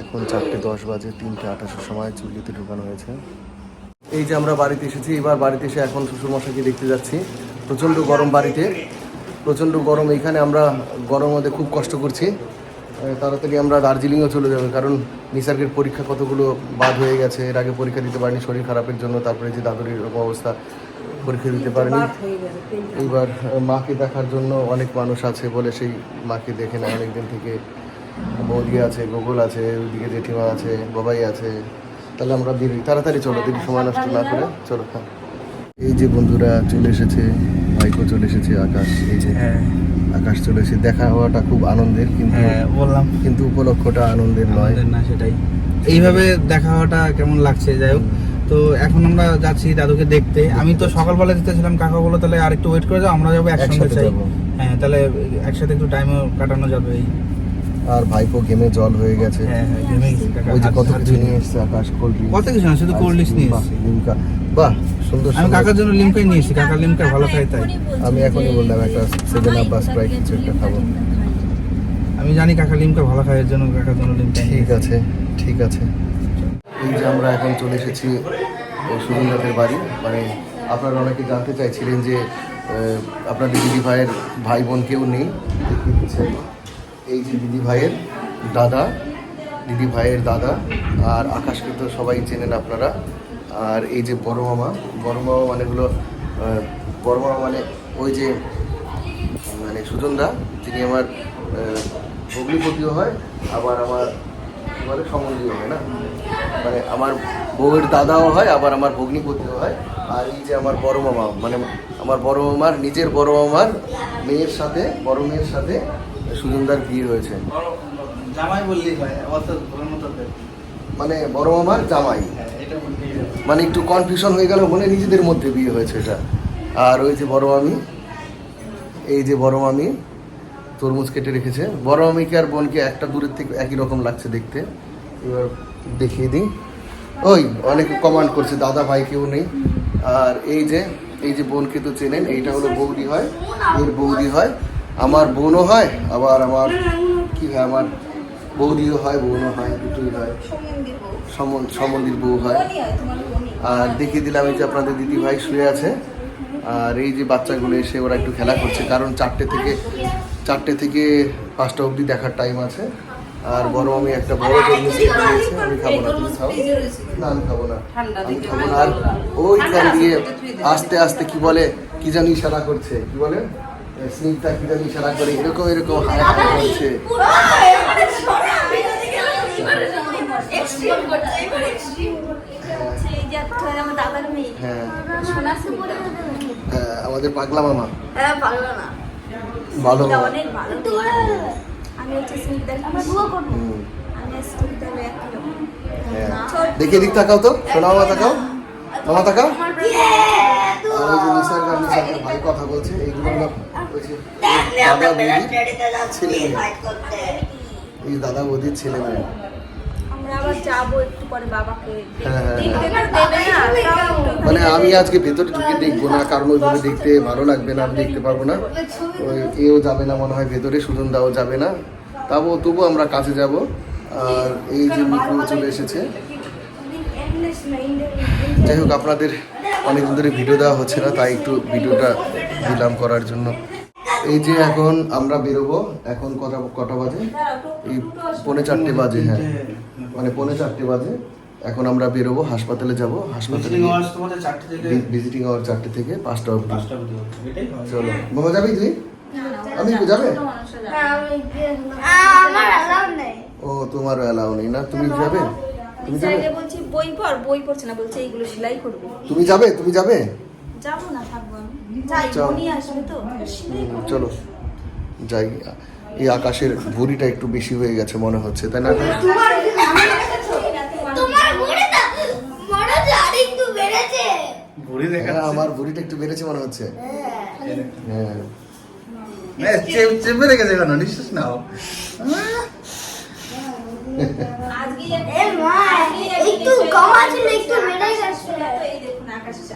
এখন চারটে দশ বাজে, তিনটে আঠাশের সময় চুল্লিতে ঢুকানো হয়েছে। এই যে আমরা বাড়িতে এসেছি, এবার বাড়িতে এসে এখন শ্বশুরমশাইকে দেখতে যাচ্ছি। প্রচণ্ড গরম বাড়িতে, প্রচণ্ড গরম। এইখানে আমরা গরম মধ্যে খুব কষ্ট করছি। তাড়াতাড়ি আমরা দার্জিলিংও চলে যাব, কারণ নিসার্গের পরীক্ষা কতগুলো বাদ হয়ে গেছে, এর আগে পরীক্ষা দিতে পারিনি, শরীর খারাপের জন্য, তারপরে যে দাদুর এরকম অবস্থা। পরীক্ষা দিতে পারেনি। এইবার মাকে দেখার জন্য অনেক মানুষ আছে বলে সেই মাকে দেখে না অনেকদিন থেকে বৌদি আছে গোকুল আছে ওইদিকে জেঠিমা আছে বাবাই আছে। তাহলে আমরা দেরি তাড়াতাড়ি চলো দেরি সময় নষ্ট না করে চলো হ্যাঁ। এই যে বন্ধুরা চলে এসেছে ভাইকো চলে এসেছে আকাশ এই যে হ্যাঁ। আকাশ চলে এসে দেখা হওয়াটা খুব আনন্দের কিন্তু হ্যাঁ বললাম। কিন্তু উপলক্ষটা আনন্দের নয়। না সেটাই। এইভাবে দেখা হওয়াটা কেমন লাগছে? যাই হোক তো এখন আমরা যাচ্ছি দাদুকে দেখতে। আমি তো সকালবেলা দিতেছিলাম কাকা বলো তাহলে আর একটু ওয়েট করে যাও আমরা যাব একসঙ্গে একসাথে চাই। যাব। হ্যাঁ তাহলে একসাথে একটু টাইমও কাটানো যাবে এই। আর ভাইপো গেমে জল হয়ে গেছে। হ্যাঁ হ্যাঁ। ওই যে কত কিছু নিয়ে এসছে আকাশ কোল্ড ড্রিঙ্ক কত কিছু না শুধু কোল্ড ড্রিঙ্কস নিয়ে এসেছি। লিমকা বাহ সুন্দর আমি কাকার জন্য লিমকাই নিয়েছি কাকা লিমকা ভালো খাই তাই। আমি এখনই বললাম একটা সেভেন আপ বা স্প্রাইট কিছু একটা খাব। আমি জানি কাকা লিমকা ভালো খাই এর জন্য কাকার জন্য লিমকা ঠিক আছে ঠিক আছে। এই যে আমরা এখন চলে এসেছি সুরিন্দাতের বাড়ি। মানে আপনারা অনেকে জানতে চাইছিলেন যে আপনাদের দিদি ভাইয়ের ভাই বোন কেউ নেই এই যে দিদি ভাইয়ের দাদা, দিদি ভাইয়ের দাদা আর আকাশকে তো সবাই চেনেন আপনারা। আর এই যে বড় মামা বড় মামা মানে হলো বড় মামা মানে ওই যে মানে সুজনদা, যিনি আমার ভগ্নিপতিও হয়, আবার আমার কি বলে সম্বন্ধীয় হয় না? মানে আমার বউয়ের দাদাও হয় আবার আমার ভগ্নিপতিও হয়। আর এই যে আমার বড় মামা মানে আমার বড় মামার নিজের বড় মামার মেয়ের সাথে বড় মেয়ের সাথে সুজনদার বিয়ে হয়েছে। জামাই বললেই হয় মানে বড় মামার জামাই। হয়। মানে একটু কনফিউশন হয়ে গেল মনে নিজেদের মধ্যে বিয়ে হয়েছে এটা। আর ওই যে বড় মামি এই যে বড় মামি তরমুজ কেটে রেখেছে। বড় মামিকে আর বোনকে একটা দূরের থেকে একই রকম লাগছে দেখতে। এবার দেখিয়ে দিই। ওই, অনেকে কমান্ড করছে, দাদা ভাই কেউ নেই। আর এই যে এই যে বোনকে তো চেনেন, এইটা হলো বৌদি হয়, এর বৌদি হয়, আমার বোনও হয়, আবার আমার কি হয়, আমার বৌদিও হয়, বোনও হয়, দুটোই হয়। সমন- সমন্দির বউ হয়। আর দেখিয়ে দিলাম এই যে আপনাদের দিদি ভাই শুয়ে আছে। আর এই যে বাচ্চাগুলো এসে ওরা একটু খেলা করছে, কারণ চারটে থেকে চারটে থেকে পাঁচটা অবধি দেখার টাইম আছে। আর বড় আমি একটা বড় তরমুজ আমি খাব না তুমি খাও। না আমি খাব না। আমি খাব না। আর ওইখান দিয়ে আস্তে আস্তে কি বলে কি জানি ইশারা করছে কি বলে? স্নিগ্ধা কি জানি ইশারা করে এরকম এরকম হায় হায় করছে। হ্যাঁ। হ্যাঁ, আমাদের পাগলা মামা। হ্যাঁ পারল না ভালো। অনেক ভালো। আমি হচ্ছে আমার বুয়া করব। আমি হ্যাঁ। দেখে দিক তাকাও তো। শোনাও মা তাকাও। মামা তাকাও। আর ওই যে নিসার গান নিসার ভাই কথা বলছে এইগুলো না দাদা বৌদি ছেলে মেয়ে। এই দাদা বৌদির ছেলে মেয়ে। আমরা আবার যাব একটু পরে বাবাকে। হ্যাঁ, হ্যাঁ, একটু মানে আমি আজকে ভেতরে ঢুকে দেখব না কারণ ওইভাবে দেখতে ভালো লাগবে না আমি দেখতে পারব না। ওই এও যাবে না মনে হয় ভেতরে সুজন দাও যাবে না। তাবো তবু আমরা কাছে যাব। আর এই যে মিকু চলে এসেছে। যাই হোক আপনাদের অনেকদিন ধরে ভিডিও দেওয়া হচ্ছে না তাই একটু ভিডিওটা দিলাম করার জন্য। এই যে এখন আমরা বেরোবো এখন কটা কটা বাজে? এই পৌনে চারটে বাজে হ্যাঁ। মানে পৌনে চারটে বাজে। এখন আমরা বেরোবো হাসপাতালে যাব হাসপাতালে ভিজিটিং আওয়ার চারটে থেকে? পাঁচটা অবধি। হয়। চলো। বাবা যাবি তুই? আমি যাবে? ও তোমারও অ্যালাউ নেই। না তুমি যাবে? তুমি যাবে? বলছি বই পড় বই পড়ছে না বলছে এইগুলো সেলাই করবে। তুমি যাবে? তুমি যাবে? যাব না থাকব আমি। যাই যাও। আসবে তো। চলো। যাই এই আকাশের ভুঁড়িটা একটু বেশি হয়ে গেছে মনে হচ্ছে তাই না? হ্যাঁ আমার ভুঁড়িটা একটু বেড়েছে মনে হচ্ছে। হ্যাঁ। চেপে চেপে রেখেছে কেন? নিঃশ্বাস নাও। আজকে একটু কম আছে না, একটু বেড়ে গেছে। তো এই দেখুন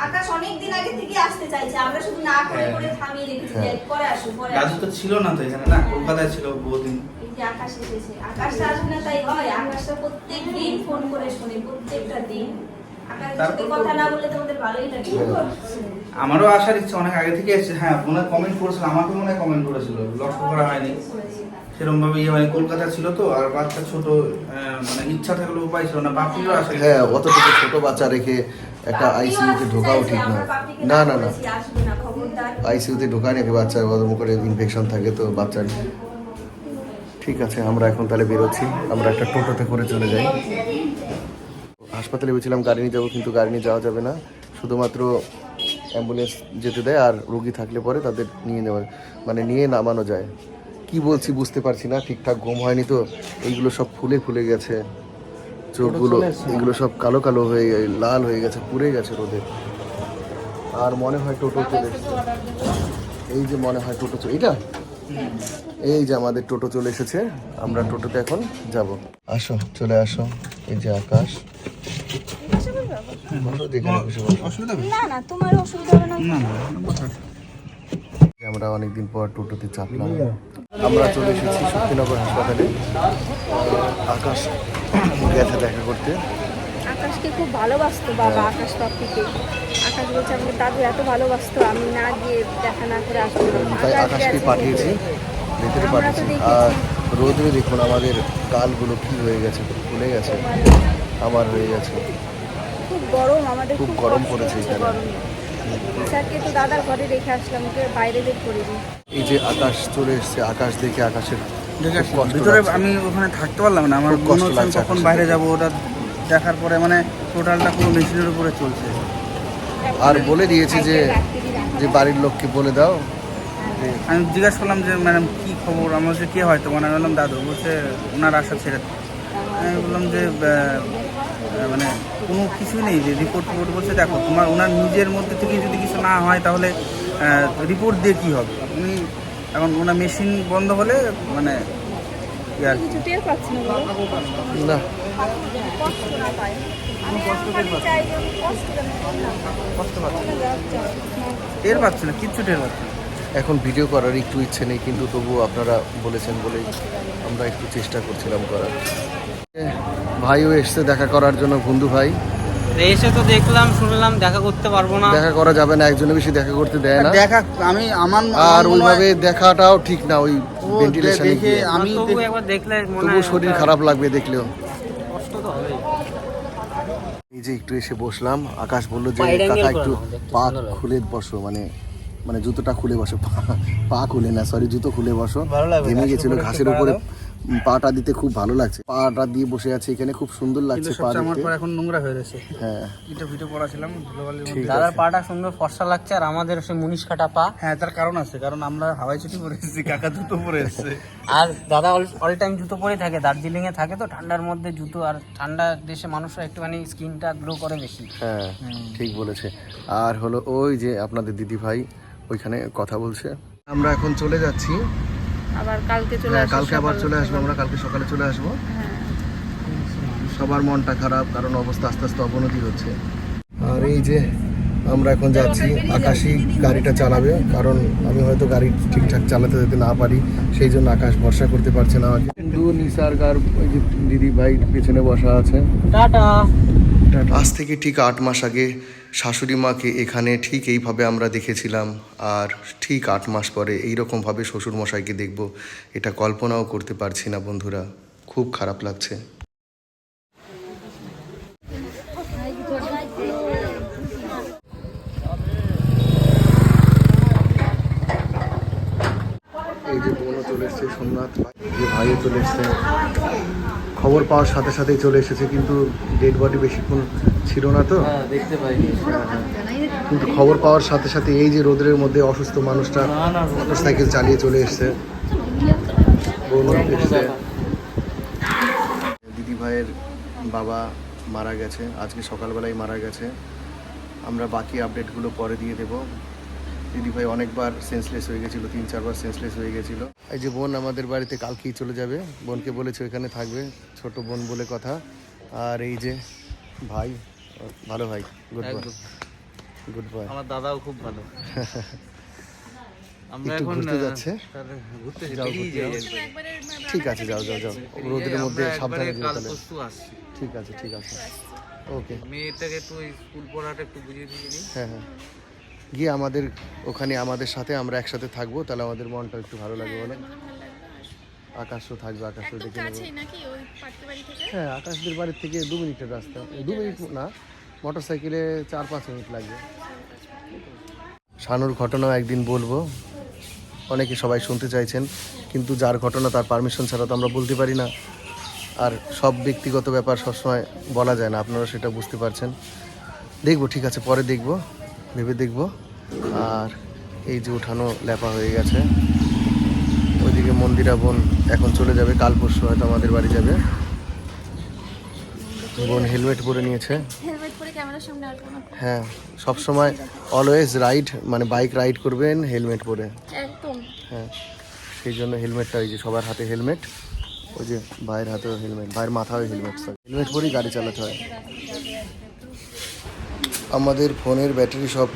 আকাশ অনেক দিন আগে থেকে আসতে চাইছে। আমরা শুধু না করে হ্যাঁ। করে থামিয়ে রেখেছি। যে হ্যাঁ। পরে আসো পরে আসো তো ছিল না তো এখানে না? কলকাতায় ছিল বহুদিন। এই যে আকাশ এসেছে। আকাশটা আসবে না তাই হয় আকাশটা প্রত্যেক দিন ফোন করে শুনে প্রত্যেকটা দিন। আকাশের সাথে তারপর? তো- কথা না বলে তোমাদের ভালোই লাগে। আমারও আসার ইচ্ছা অনেক আগে থেকে এসেছে। হ্যাঁ মনে কমেন্ট করেছিল আমাকে মনে হয় কমেন্ট করেছিল। লক্ষ্য করা হয়নি। সেরকম ভাবে ইয়ে মানে কলকাতা ছিল তো আর বাচ্চা ছোট মানে ইচ্ছা থাকলেও উপায় ছিল না। বাপিরও আসা হ্যাঁ অতটুকু ছোট বাচ্চা রেখে একটা আইসিইউতে ঢোকাও ঠিক না না না। না আসবে না খবরদার। আইসিইউতে ঢোকায় নাকি বাচ্চার গরম করে ইনফেকশন থাকে তো বাচ্চার। ঠিক আছে আমরা এখন তাহলে বেরোচ্ছি। আমরা একটা টোটোতে করে চলে যাই। হাসপাতালে ভেবেছিলাম গাড়ি নিয়ে যাব কিন্তু গাড়ি নিয়ে যাওয়া যাবে না। শুধুমাত্র অ্যাম্বুলেন্স যেতে দেয় আর রুগী থাকলে পরে তাদের নিয়ে নেওয়া মানে নিয়ে নামানো যায়। কি বলছি বুঝতে পারছি না ঠিকঠাক ঘুম হয়নি তো এইগুলো সব ফুলে ফুলে গেছে। চোখগুলো এগুলো সব কালো কালো হয়ে লাল হয়ে গেছে পুড়ে গেছে রোদে। আর মনে হয় টোটো চলে এই যে মনে হয় টোটো চলে এটা এই যে আমাদের টোটো চলে এসেছে আমরা টোটোতে এখন যাব। আসো চলে আসো এই যে আকাশ। অসুবিধা না না তোমার অসুবিধা হবে না না না বসা। আমরা অনেকদিন পর টোটোতে চাপলাম। আমরা চলে এসেছি শক্তিনগর হাসপাতালে। আকাশ গেছে দেখা করতে। আকাশকে খুব ভালোবাসতো বাবা আকাশ পাখিকে। আকাশ বলছে আমাকে দাদু এত ভালোবাসতো আমি না গিয়ে দেখা না করে আসব তাই আকাশকে পাঠিয়েছি। ভেতরে পাঠিয়েছি। আর রোদে দেখুন আমাদের গালগুলো কি হয়ে গেছে ফুলে গেছে আমার হয়ে গেছে। খুব গরম আমাদের খুব গরম পড়েছে এখানে। গরমে তো দাদার ঘরে রেখে আসলাম ওকে বাইরে বের করিনি এই যে আকাশ চলে এসছে আকাশ দেখে আকাশের ভিতরে আমি ওখানে থাকতে পারলাম না আমার কষ্ট লাগছে কখন বাইরে। যাব ওটা দেখার পরে মানে টোটালটা পুরো মেশিনের উপরে চলছে। আর বলে দিয়েছি যে যে বাড়ির লোককে বলে দাও। যে আমি জিজ্ঞাসা করলাম যে ম্যাডাম কি খবর? আমার হচ্ছে কে হয়তো মানে আমি বললাম দাদু। বলছে ওনার আশা ছেড়ে আমি বললাম যে মানে কোনো কিছুই নেই যে রিপোর্ট টিপোর্ট বলছে দেখো তোমার ওনার নিজের মধ্যে থেকে যদি কিছু না হয় তাহলে রিপোর্ট দিয়ে কী হবে? উনি এখন ওনার মেশিন বন্ধ হলে মানে না। টের পাচ্ছে না কিচ্ছু টের পাচ্ছে না। এখন ভিডিও করার একটু ইচ্ছে নেই কিন্তু তবুও আপনারা বলেছেন বলেই আমরা একটু চেষ্টা করছিলাম করার। ভাইও এসছে দেখা করার জন্য বন্ধু ভাই। এসে তো দেখলাম শুনলাম দেখা করতে পারব না। দেখা করা যাবে না একজনে বেশি দেখা করতে দেয় না। দেখা আমি আমার আর ওইভাবে দেখাটাও ঠিক না ওই ভেন্টিলেশনে দেখে গিয়ে। আমি তবু একবার দেখলে মনে হয় শরীর খারাপ লাগবে দেখলেও। কষ্ট তো হবে এই যে একটু এসে বসলাম আকাশ বলল যে কাকা একটু পা খুলে বসো মানে মানে জুতোটা খুলে বসো পা- পা খুলে না সরি জুতো খুলে বসো। ঘেমে ঘাসের গেছিল উপরে ঘাসের উপরে পাটা দিতে খুব ভালো লাগছে। পাটা দিয়ে বসে আছে এখানে খুব সুন্দর লাগছে পা আমার পর এখন নোংরা হয়ে গেছে হ্যাঁ। ইটা ভিডিও পড়াছিলাম ধুলোবালির মধ্যে দাদার পাটা সুন্দর ফর্সা লাগছে আর আমাদের সে মুনিশ কাটা পা। হ্যাঁ তার কারণ আছে কারণ আমরা হাওয়াই ছুটি পরে এসেছি কাকা দুটো পরে এসেছে। আর দাদা অল টাইম জুতো পরে থাকে দার্জিলিং এ থাকে তো ঠান্ডার মধ্যে জুতো আর ঠান্ডা দেশে মানুষরা একটুখানি স্কিনটা গ্লো করে বেশি। হ্যাঁ ঠিক বলেছে। আর হলো ওই যে আপনাদের দিদি ভাই ওইখানে কথা বলছে। আমরা এখন চলে যাচ্ছি আবার কালকে চলে হ্যাঁ আসব কালকে আবার চলে আসব আমরা কালকে সকালে চলে আসব। সবার মনটা খারাপ কারণ অবস্থা আস্তে আস্তে অবনতি হচ্ছে। আর এই যে আমরা এখন যাচ্ছি আকাশই গাড়িটা চালাবে কারণ আমি হয়তো গাড়ি ঠিকঠাক চালাতে যেতে না পারি সেই জন্য আকাশ ভরসা করতে পারছে না আমাকে। নিসার গার দিদি ভাই পেছনে বসা আছে। টাটা। আজ থেকে ঠিক আট মাস আগে শাশুড়ি মাকে এখানে ঠিক এইভাবে আমরা দেখেছিলাম আর ঠিক আট মাস পরে এইরকমভাবে শ্বশুর মশাইকে দেখব এটা কল্পনাও করতে পারছি না বন্ধুরা। খুব খারাপ লাগছে। এই যে বোনও চলে এসছে সোমনাথ যে ভাইও চলে এসছে। খবর পাওয়ার সাথে সাথেই চলে এসেছে কিন্তু ডেড বডি বেশিক্ষণ ছিল না তো। হ্যাঁ দেখতে পাইনি। কিন্তু খবর পাওয়ার সাথে সাথে এই যে রোদের মধ্যে অসুস্থ মানুষটা না না মোটর সাইকেল চালিয়ে চলে এসছে। বোনও এসছে। দিদি ভাইয়ের বাবা মারা গেছে আজকে সকালবেলায় মারা গেছে। আমরা বাকি আপডেটগুলো পরে দিয়ে দেব। দিদি ভাই অনেকবার সেন্সলেস হয়ে গেছিল তিন চারবার সেন্সলেস হয়ে গেছিল। এই যে বোন আমাদের বাড়িতে কালকেই চলে যাবে। বোনকে বলেছে ওখানে থাকবে ছোট বোন বলে কথা। আর এই যে ভাই ভালো ভাই গুড একদম। গুড বয় আমার দাদাও খুব ভালো। আমরা এখন ঘুরতে যাচ্ছে? ঘুরতে। ঠিক আছে যাও যাও যাও। রোদের মধ্যে সাবধানে যেও তাহলে। ঠিক আছে ঠিক আছে। ওকে মেয়েটাকে একটু ওই স্কুল পড়াটা একটু বুঝিয়ে দিয়ে হ্যাঁ হ্যাঁ। গিয়ে আমাদের ওখানে আমাদের সাথে আমরা একসাথে থাকব তাহলে আমাদের মনটা একটু ভালো লাগবে বলো। আকাশও থাকবে আকাশও দেখে নেব। হ্যাঁ আকাশদের বাড়ির থেকে দু মিনিটের রাস্তা। দু মিনিট না মোটর সাইকেলে চার পাঁচ মিনিট লাগবে। শানুর ঘটনাও একদিন বলব। অনেকে সবাই শুনতে চাইছেন কিন্তু যার ঘটনা তার পারমিশন ছাড়া তো আমরা বলতে পারি না। আর সব ব্যক্তিগত ব্যাপার সবসময় বলা যায় না আপনারা সেটা বুঝতে পারছেন। দেখব ঠিক আছে পরে দেখব। ভেবে দেখব। আর এই যে উঠানো ল্যাপা হয়ে গেছে। ওইদিকে মন্দিরা বোন এখন চলে যাবে। কাল পরশু হয়তো আমাদের বাড়ি যাবে। বোন হেলমেট পরে নিয়েছে। হ্যাঁ সব সময় অলওয়েজ রাইড মানে বাইক রাইড করবেন হেলমেট পরে। হ্যাঁ সেই জন্য হেলমেটটা এই যে সবার হাতে হেলমেট। ওই যে ভাইয়ের হাতেও হেলমেট ভাইয়ের মাথাও হেলমেট হেলমেট পরেই গাড়ি চালাতে হয়। আমাদের ফোনের ব্যাটারি সব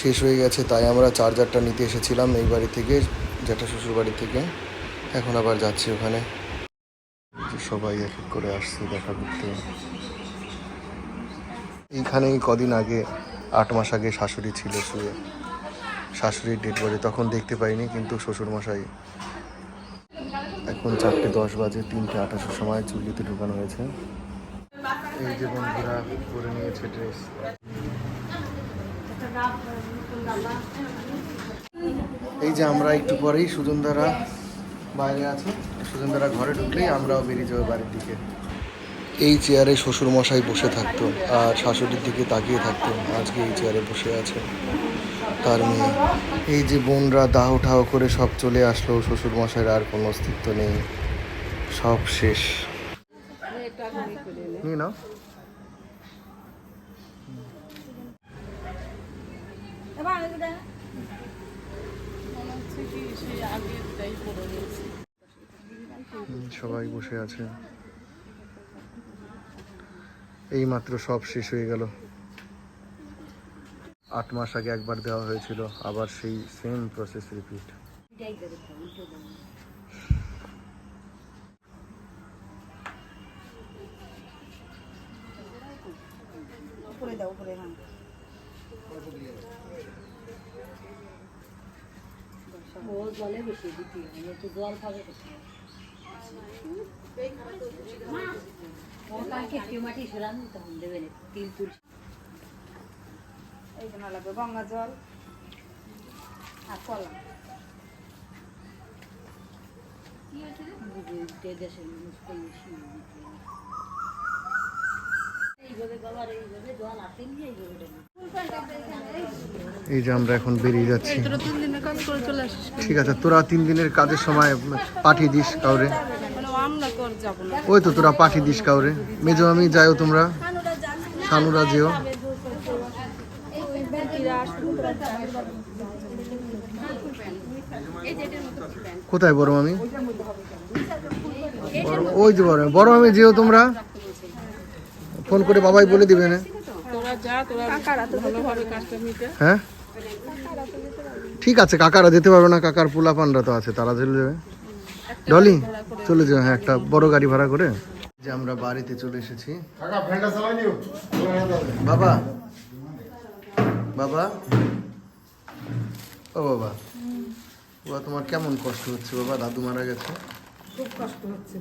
শেষ হয়ে গেছে, তাই আমরা চার্জারটা নিতে এসেছিলাম এই বাড়ি থেকে যেটা শ্বশুর বাড়ি থেকে। এখন আবার যাচ্ছি ওখানে। সবাই এক এক করে আসছে দেখা করতে। এইখানেই কদিন আগে, আট মাস আগে শাশুড়ি ছিল শুয়ে। শাশুড়ির ডেড বডি তখন দেখতে পাইনি, কিন্তু শ্বশুর মশাই এখন চারটে দশ বাজে, তিনটে আঠাশের সময় চুল্লিতে ঢুকানো হয়েছে। এই যে বন্ধুরা পরে নিয়েছে ড্রেস এই যে আমরা একটু পরেই সুজনদারা বাইরে আছে। সুজনদারা ঘরে ঢুকলেই আমরাও বেরিয়ে যাব বাড়ির দিকে। এই চেয়ারে শ্বশুর মশাই বসে থাকতো আর শাশুড়ির দিকে তাকিয়ে থাকতো আজকে এই চেয়ারে বসে আছে। তার মেয়ে। এই যে বোনরা দাহ ঠাহ করে সব চলে আসলো শ্বশুর মশাইয়ের আর কোনো অস্তিত্ব নেই। সব শেষ। নিয়ে নাও। সবাই বসে আছে। এই মাত্র সব শেষ হয়ে গেল। আট মাস আগে একবার দেওয়া হয়েছিল, আবার সেই সেম প্রসেস রিপিট জলে বসিয়ে দিতে হবে একটু জল খাবে কোথায়? সরান তখন তিল লাগবে গঙ্গা জল আর কলা। দেশের মানুষ দিতে হবে। এইভাবে বাবার এইভাবে জল আসেনি এইভাবে দেবে। এই যে আমরা এখন বেরিয়ে যাচ্ছি। ঠিক আছে তোরা তিন দিনের কাজের সময় পাঠিয়ে দিস কাউরে। আমরা কর যাব না। ওই তো তোরা পাঠিয়ে দিস কাউরে। মেজো আমি যাইও তোমরা। সানুরা যেও। কোথায় বড় মামি? ওই যে বড় বড় মামি যেও তোমরা। ফোন করে বাবাই বলে দিবে না। তোরা যা তোরা ভালোভাবে কাজটা মিটে হ্যাঁ? ঠিক আছে কাকারা যেতে পারবে না কাকার পোলা পানরা তো আছে তারা চলে যাবে। ডলি চলে যাবে হ্যাঁ একটা বড় গাড়ি ভাড়া করে। যে আমরা বাড়িতে চলে এসেছি। বাবা বাবা ও বাবা বাবা তোমার কেমন কষ্ট হচ্ছে বাবা? দাদু মারা গেছে। খুব কষ্ট হচ্ছে